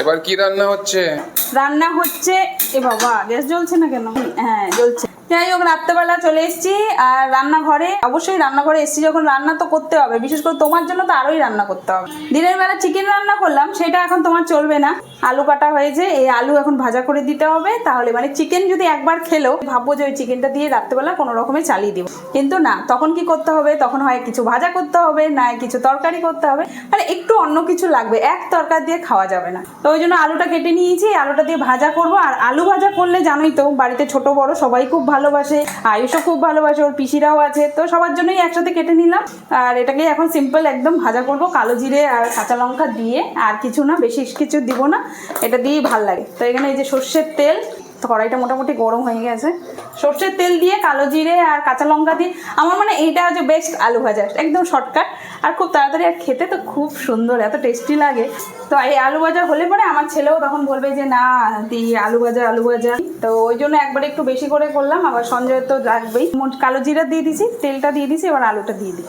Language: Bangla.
এবার কি রান্না হচ্ছে? রান্না হচ্ছে, এ বাবা, গ্যাস জ্বলছে না কেন? হ্যাঁ জ্বলছে। যাই হোক, রাত্রেবেলা চলে এসেছি, আর রান্নাঘরে, অবশ্যই রান্নাঘরে এসেছি, যখন রান্না তো করতে হবে। বিশেষ করে তোমার জন্য তো আরোই রান্না করতে হবে। দিনের বেলা চিকেন রান্না করলাম, সেটা এখন তোমার চলবে না। আলু কাটা হয়েছে এই আলু এখন ভাজা করে দিতে হবে। তাহলে মানে চিকেন যদি একবার খেলো, ভাববো যে ওই চিকেনটা দিয়ে রাত্রেবেলা কোনো রকমে চালিয়ে দিব। কিন্তু না, তখন কি করতে হবে? তখন হয় কিছু ভাজা করতে হবে, না কিছু তরকারি করতে হবে। মানে একটু অন্য কিছু লাগবে, এক তরকার দিয়ে খাওয়া যাবে না। তো ওই জন্য আলুটা কেটে নিয়েছি, আলুটা দিয়ে ভাজা করব। আর আলু ভাজা করলে জানোই তো, বাড়িতে ছোট বড় সবাই খুব ভালোবাসে, আয়ুষও খুব ভালোবাসে, ওর পিসিরাও আছে। তো সবার জন্যই একসাথে কেটে নিলাম। আর এটাকে এখন সিম্পল একদম ভাজা করব, কালো জিরে আর কাঁচা লঙ্কা দিয়ে। আর কিছু না, বেশি কিছু দিব না। এটা দিয়েই ভালো লাগে। তো এখানে এই যে সর্ষের তেল, তো কড়াইটা মোটামুটি গরম হয়ে গেছে। সর্ষের তেল দিয়ে কালো জিরে আর কাঁচা লঙ্কা দিয়ে, আমার মানে এইটা হচ্ছে বেস্ট আলু ভাজা, একদম শর্টকাট আর খুব তাড়াতাড়ি আর খেতে তো খুব সুন্দর, এত টেস্টি লাগে। তো এই আলু ভাজা হলে পরে আমার ছেলেও তখন বলবে যে, না দি আলু ভাজা আলু ভাজা। তো ওই জন্য একবার একটু বেশি করে করলাম, আবার সঞ্জয় তো লাগবেই কালো জিরা দিয়ে দিছি, তেলটা দিয়ে দিছি, এবার আলুটা দিয়ে দিই।